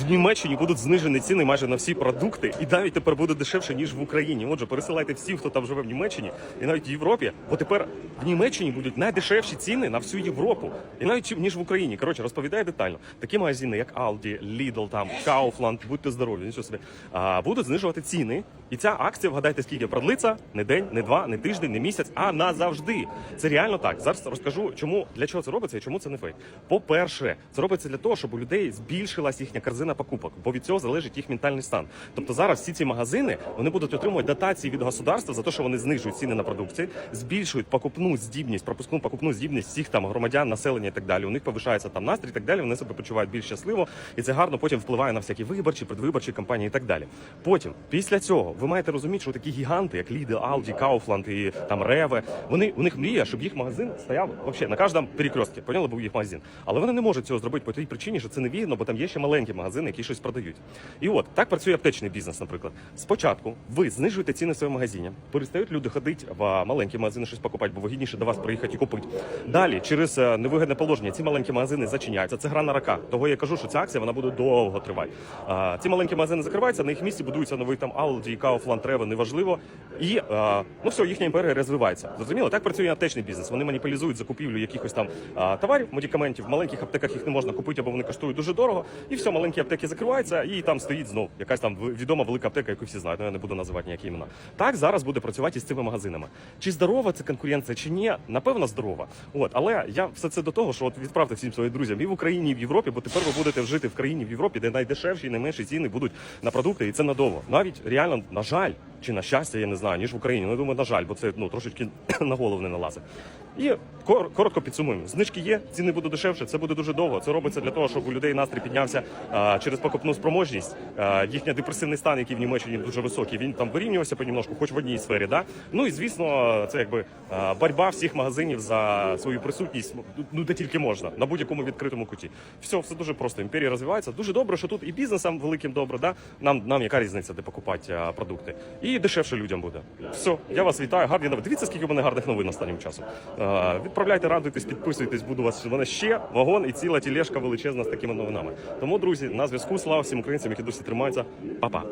в Німеччині будуть знижені ціни майже на всі продукти, і навіть тепер буде дешевше ніж в Україні. Отже, пересилайте всіх, хто там живе в Німеччині, і навіть в Європі, бо тепер в Німеччині будуть найдешевші ціни на всю Європу, і навіть ніж в Україні. Коротше, розповідаю детально. Такі магазини, як Aldi, Lidl, там Kaufland, будьте здорові, нічого собі, а, будуть знижувати ціни. І ця акція, вгадайте, скільки продлиться? Не день, не два, не тиждень, не місяць, а назавжди. Це реально так. Зараз розкажу, чому для чого це робиться і чому це не фейк. По-перше, це робиться для того, щоб у людей збільшилась їхня корзина покупок, бо від цього залежить їх ментальний стан. Тобто зараз всі ці магазини вони будуть отримувати дотації від государства за те, що вони знижують ціни на продукцію, збільшують покупну здібність, пропускну покупну здібність всіх там громадян, населення і так далі. У них повишається там настрій, і так далі. Вони себе почувають більш щасливо, і це гарно потім впливає на всякі виборчі, предвиборчі кампанії і так далі. Потім, після цього, ви маєте розуміти, що такі гіганти, як Lidl, Aldi, Kaufland і там Реве, вони у них мрія, щоб їх магазин стояв вообще на кожному перекрестці. Поняли, був їх магазин. Але вони не можуть цього зробити по тій причині, що це не вигідно, бо там є ще маленькі магазини, які щось продають. І от так працює аптечний бізнес, наприклад. Спочатку ви знижуєте ціни в своєму магазині, перестають люди ходити в маленькі магазини щось покупати, бо вигідніше до вас приїхати і купити. Далі, через е, невигідне положення, ці маленькі магазини зачиняються. Це гра на рака. Того я кажу, що ця акція вона буде довго тривати. А, ці маленькі магазини закриваються, на їх місці будуються новий там Aldi, Kaufland, Rewe, неважливо. І а, ну все, їхня імперія розвивається. Зрозуміло, так працює аптечний бізнес. Вони маніпулізують закупівлю якихось там а, товарів, медикаментів. В маленьких аптеках їх не можна купити, або вони коштують дуже дорого. І все, маленькі аптеки закриваються, і там стоїть знов якась там відома велика аптека, яку всі знають. Ну, я не буду називати ніякі імена. Так зараз буде працювати із цими магазинами. Чи здорова це конкуренція, чи ні? Напевно, здорова. От, але я все це до того, що от відправте всім своїм друзям і в Україні, і в Європі, бо тепер ви будете жити в країні в Європі, де найдешевші і найменші ціни будуть на продукти, і це надовго. Навіть реально, на жаль, чи на щастя, я не знаю, ніж в Україні. Ну, думаю, на жаль, бо це ну трошечки на голову не налазить. І коротко підсумуємо. Знижки є, ціни будуть дешевше. Це буде дуже довго. Це робиться для того, щоб у людей настрій піднявся а, через покупну спроможність. А, їхня депресивний стан, який в Німеччині дуже високий, він там вирівнювався понемножку, хоч в одній сфері. Да? Ну і звісно, це якби а, боротьба всіх магазинів за свою присутність. Ну де тільки можна на будь-якому відкритому куті. Все, все дуже просто. Імперія розвивається. Дуже добре, що тут і бізнесам великим добре. Да? Нам нам яка різниця, де покупати а, продукти, і дешевше людям буде. Все, я вас вітаю. Гарні новини. Дивіться, скільки в мене гарних новин останнім часом. Відправляйте, радуйтесь, підписуйтесь. Буду вас. У мене ще вагон і ціла тілешка величезна з такими новинами. Тому, друзі, на зв'язку. Слава всім українцям, які досі тримаються. Па-па.